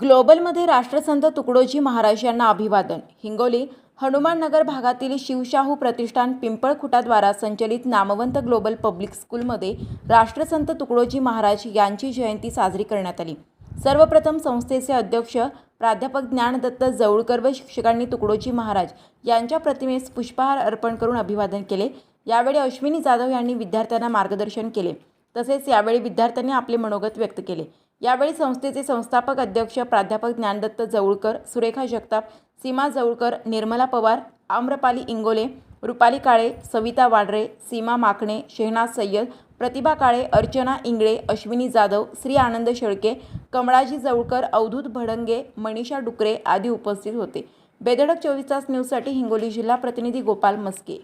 ग्लोबलमध्ये राष्ट्रसंत तुकडोजी महाराज यांना अभिवादन. हिंगोली हनुमान नगर भागातील शिवशाहू प्रतिष्ठान पिंपळखुटाद्वारा संचलित नामवंत ग्लोबल पब्लिक स्कूलमध्ये राष्ट्रसंत तुकडोजी महाराज यांची जयंती साजरी करण्यात आली. सर्वप्रथम संस्थेचे अध्यक्ष प्राध्यापक ज्ञानदत्त जवळकर व शिक्षकांनी तुकडोजी महाराज यांच्या प्रतिमेस पुष्पहार अर्पण करून अभिवादन केले. यावेळी अश्विनी जाधव यांनी विद्यार्थ्यांना मार्गदर्शन केले. तसेच यावेळी विद्यार्थ्यांनी आपले मनोगत व्यक्त केले. यावेळी संस्थेचे संस्थापक अध्यक्ष प्राध्यापक ज्ञानदत्त जवळकर सुरेखा जगताप सीमा जवळकर निर्मला पवार आम्रपाली इंगोले रुपाली काळे सविता वाडरे सीमा माकणे शेहनाज सय्यद प्रतिभा काळे अर्चना इंगळे अश्विनी जाधव श्री आनंद शेळके कमळाजी जवळकर अवधूत भडंगे मनीषा डुकरे आदी उपस्थित होते. बेधडक चोवीस तास न्यूजसाठी हिंगोली जिल्हा प्रतिनिधी गोपाल मस्के.